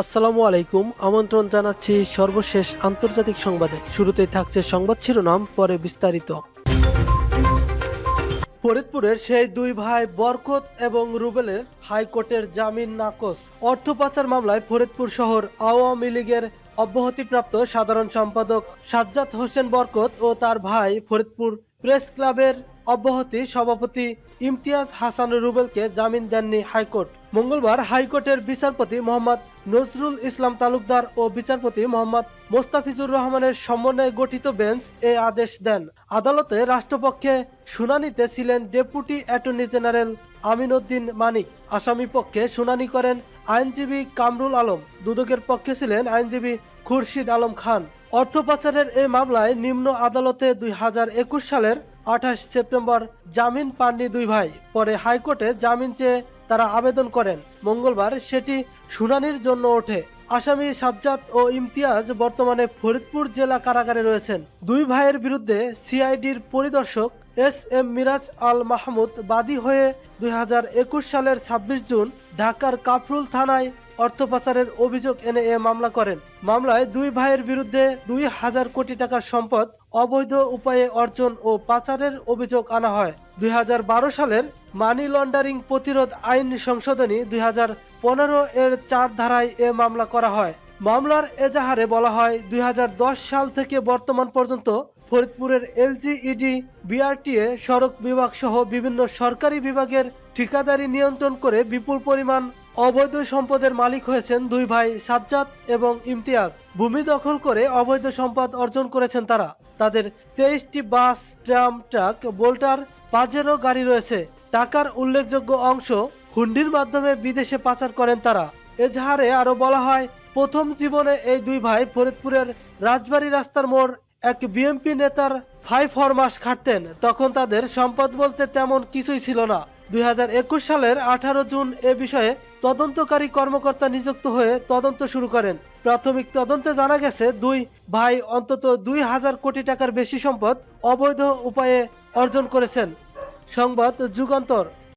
আসসালামু আলাইকুম। আমন্ত্রণ জানাচ্ছি সর্বশেষ আন্তর্জাতিক সংবাদে। শুরুতেই থাকছে সংবাদ শিরোনাম, পরে বিস্তারিত। ফরিদপুরের সেই দুই ভাই বরকত এবং রুবেলের হাইকোর্টের জামিন নাকচ। অর্থ পাচার মামলায় ফরিদপুর শহর আওয়ামী লীগের অব্যাহতিপ্রাপ্ত সাধারণ সম্পাদক সাজ্জাদ হোসেন বরকত ও তার ভাই ফরিদপুর প্রেস ক্লাবের অব্যাহতি সভাপতি ইমতিয়াজ হাসান রুবেলকে জামিন দেননি হাইকোর্ট। মঙ্গলবার হাইকোর্টের বিচারপতি মোহাম্মদ নজরুল ইসলাম তালুকদার ও বিচারপতি মোহাম্মদ মোস্তাফিজুর রহমানের সমন্বয়ে গঠিত বেঞ্চ এ আদেশ দেন। আদালতে রাষ্ট্রপক্ষে শুনানিতে ছিলেন deputy attorney general Amin Uddin Manik. আসামি পক্ষে শুনানি করেন আইনজীবী কামরুল আলম। দুদকের পক্ষে ছিলেন আইনজীবী খুরশিদ আলম খান। অর্থ পাচারের এই মামলায় নিম্ন আদালতে দুই হাজার একুশ সালের আঠাশ সেপ্টেম্বর জামিন পাননি দুই ভাই। পরে হাইকোর্টে জামিন চেয়ে তারা আবেদন করেন। মঙ্গলবার সেটি শুনানির জন্য ওঠে। আসামি সাজ্জাদ ও ইমতিয়াজ বর্তমানে ফরিদপুর জেলা কারাগারে রয়েছেন। দুই ভাইয়ের বিরুদ্ধে সিআইডির পরিদর্শক এস এম মিরাজ আল মাহমুদ বাদী হয়ে দুই হাজার একুশ সালের ২৬ জুন ঢাকার কাফরুল থানায় অর্থ পাচারের অভিযোগ এনে এ মামলা করেন। মামলায় দুই ভাইয়ের বিরুদ্ধে দুই হাজার কোটি টাকার সম্পদ, অবৈধ উপায়ে অর্জন ও পাচারের অভিযোগ আনা হয়। দুই হাজার বারো সালের মানি লন্ডারিং প্রতিরোধ আইন সংশোধনী দুই হাজার পনেরো এর চার ধারায় এ মামলা করা হয়। মামলার এজাহারে বলা হয়, দুই হাজার দশ সাল থেকে বর্তমান পর্যন্ত ফরিদপুরের এলজিইডি বিআরটিএ, সড়ক বিভাগ সহ বিভিন্ন সরকারি বিভাগের ঠিকাদারি নিয়ন্ত্রণ করে বিপুল পরিমাণ অবৈধ সম্পদের মালিক হয়েছেন দুই ভাই সাজ্জাদ এবং ইমতিয়াজ। ভূমি দখল করে অবৈধ সম্পদ অর্জন করেছেন তারা। তাদের তেইশটি বাস, ট্রাম, ট্রাক, বোল্টার পাজেরো গাড়ি রয়েছে। টাকার উল্লেখযোগ্য অংশ হুন্ডির মাধ্যমে বিদেশে পাচার করেন তারা। এজাহারে আরও বলা হয়, প্রথম জীবনে এই দুই ভাই ফরিদপুরের রাজবাড়ী রাস্তার মোড় এক বিএমপি নেতার ফাইভ ফর মাস খাটতেন। তখন তাদের সম্পদ বলতে তেমন কিছুই ছিল না। দুই হাজার একুশ সালের আঠারো জুন এ বিষয়ে তদন্তকারী কর্মকর্তা নিযুক্ত হয়ে তদন্ত শুরু করেন। প্রাথমিক তদন্তে জানা গেছে, দুই ভাই অন্তত দুই হাজার কোটি টাকার বেশি সম্পদ অবৈধ উপায়ে অর্জন করেছেন। সংবাদ যুগান্তর।